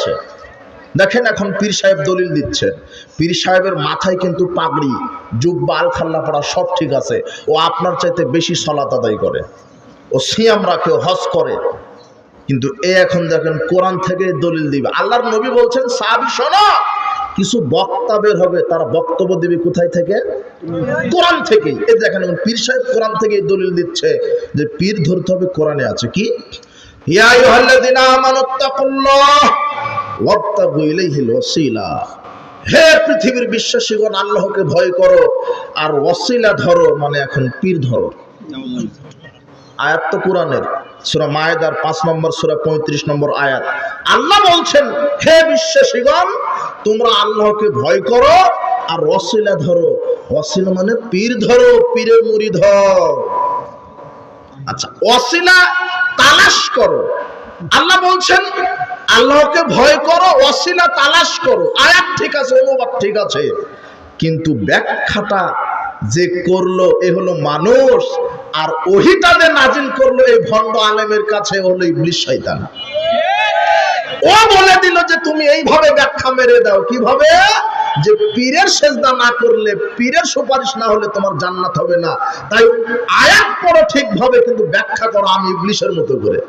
আছে দেখেন এখন পীর সাহেব দলিল দিচ্ছে। পীর সাহেবের মাথায় কিন্তু পাগড়ি, জুব্বা, আলখাল্লা পড়া সব ঠিক আছে। ও আপনার চাইতে বেশি সলাত আদায় করে। ও সিয়াম রাখে হজ করে। কিন্তু এ এখন দেখেন কোরআন থেকে দলিল দিবে। আল্লাহর নবী বলছেন, সাহাবি, শোনো, কিছু বক্তা বের হবে, তারা বক্তব্য দিবে কোথায় থেকে? কোরআন থেকেই। এ দেখেন পীর সাহেব কোরআন থেকেই দলিল দিচ্ছে যে, পীর ধরতে হবে কোরআনে আছে কি? ইয়া হে পৃথিবীর বিশ্বাসীগণ, আল্লাহকে ভয় করো আর ওয়াসিলা ধরো মানে এখন পীর ধরো। আয়াত তো কোরআনের, সুরা মায়েদার পাঁচ নম্বর, সুরা পঁয়ত্রিশ নম্বর আয়াত। আল্লাহ বলছেন, হে বিশ্বাসীগণ, তোমরা আল্লাহকে ভয় করো আর ওয়াসিলা ধরো। ওয়াসিলা মানে পীর ধরো পীরের মুড়ি ধর। আচ্ছা ওয়াসিলা তালাশ করো। আল্লাহ বলছেন আল্লাহকে ভয় করো ওয়াসিলা তালাশ করো। আয়াত ঠিক আছে, অনুবাদ ঠিক আছে। কিন্তু ব্যাখ্যাটা যে করল, এ হলো মানুষ, আর ওহিটা যে নাজিল করল, এই ভণ্ড আলেমের কাছে হলো ইবলিশ শয়তান। ও বলে দিল যে তুমি এইভাবে ব্যাখ্যা মেরে দাও। কীভাবে? যে পীরের সেজদা না করলে, পীরের সুপারিশ না হলে তোমার জান্নাত হবে না। তাই আয়াত পড়ো ঠিকভাবে, কিন্তু ব্যাখ্যা করো আমি ইবলিশের মতো করে।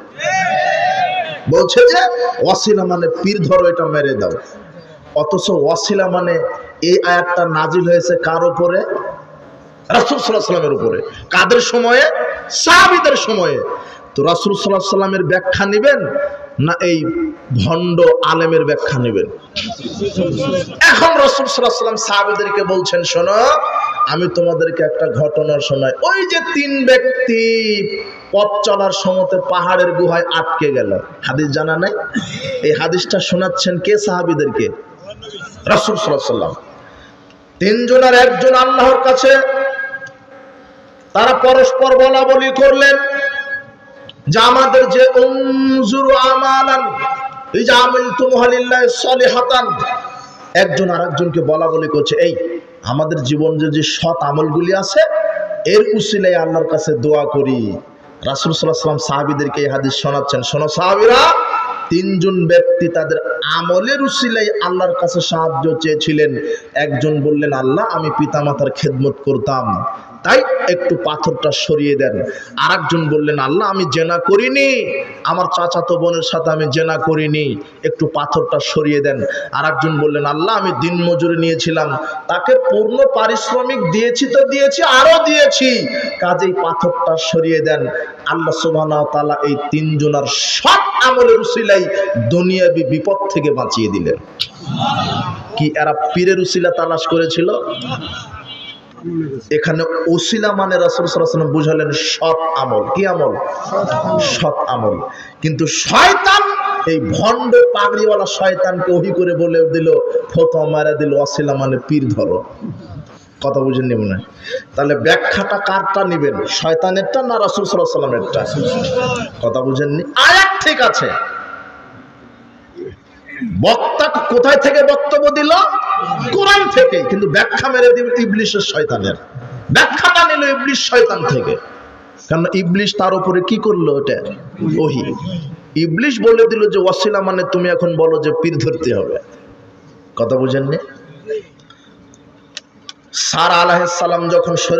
বলছে যে, ওয়াসিলা মানে পীর ধরো, এটা মেরে দাও। অথচ ওয়াসিলা মানে এই আয়াতটা নাজিল হয়েছে কার উপরে? রাসুল সাল্লাহ উপরে। কাদের সময়ে? সাহাবিদের সময়ে। তো রাসুল সাল্লাহ সাল্লামের ব্যাখ্যা নেবেন না এই ভণ্ড আলেমের ব্যাখ্যা নেবেন? এখন রসুল সাল্লাহ সাল্লাম সাহাবিদেরকে বলছেন, শোনো, আমি তোমাদেরকে একটা ঘটনা শোনাই। ওই যে তিন ব্যক্তি পথ চলার সময়তে পাহাড়ের গুহায় আটকে গেল। হাদিস জানা নাই? এই হাদিসটা শোনাচ্ছেন কে সাহাবিদেরকে? রাসুল সাল্লাম তিনজনের একজন আল্লাহর কাছে তারা পরস্পর বলা বলি করলেন যে আমাদের যে আমালান, এই যে আমিল তুমহালিল্লাহ সলিহাতান, একজন আরেকজনকে বলা বলি করছে, এই, আমাদের জীবন যে যে সৎ আমলগুলি আছে, এর উসিলাই আল্লাহর কাছে দোয়া করি। রাসুল সাল্লাহ সাল্লাম সাহাবিদেরকে এই হাদিস শোনাচ্ছেন। শোনো সাহাবিরা, তিনজন ব্যক্তি তাদের আমলের উসিলাই আল্লাহর কাছে সাহায্য চেয়েছিলেন। একজন বললেন, আল্লাহ, আমি পিতামাতার খেদমত করতাম। তাই একটু পাথরটা সরিয়ে দেন। আর বললেন, আল্লাহ, আমি জেনা করিনি। আমার চাচাতো বোনের সাথে আমি জেনা করিনি। একটু পাথরটা সরিয়ে দেন। আর বললেন, আল্লাহ, আমি দিন মজুরি নিয়েছিলাম। তাকে পূর্ণ পারিশ্রমিক দিয়েছি তো দিয়েছি, আরও দিয়েছি। কাজেই পাথরটা সরিয়ে দেন। আল্লাহ সুবহানাহু তাআলা এই তিনজনের সব আমলের উসিলাই দুনিয়াবি বিপদ থেকে বাঁচিয়ে দিলেন। কি, এরা পীরের উসিলা তালাশ করেছিল? এখানে ওসিলা মানে রাসুল সাল্লাম বুঝালেন, সৎ আমল। কি আমল? সৎ আমল। কিন্তু শয়তান, এই ভণ্ড পাগড়িওয়ালা শয়তানকে ওহি করে বলে দিল, ফতো মারা দিল অসিলা মানে পীর ধরো। কথা বুঝেননি মনে হয়? তাহলে ব্যাখ্যাটা কারটা নেবেন? শয়তানেরটা না রাসুল সাল্লাহ কথা বুঝেননি? আয়াত ঠিক আছে। বক্তা কোথায় থেকে বক্তব্য দিল? কোরআন থেকে, কিন্তু ব্যাখ্যা মেরে দিবে ইবলিশের শয়তানের। ব্যাখ্যাটা নিল ইবলিশ শয়তান থেকে। কারণ ইবলিশ তার উপরে কি করল ওটা ওহি। ইবলিশ বলে দিল যে, ওয়াসিলা মানে তুমি এখন বলো যে, পীর ধরতে হবে। কথা বুঝেননি? সার আলাহ সালাম যখন সরে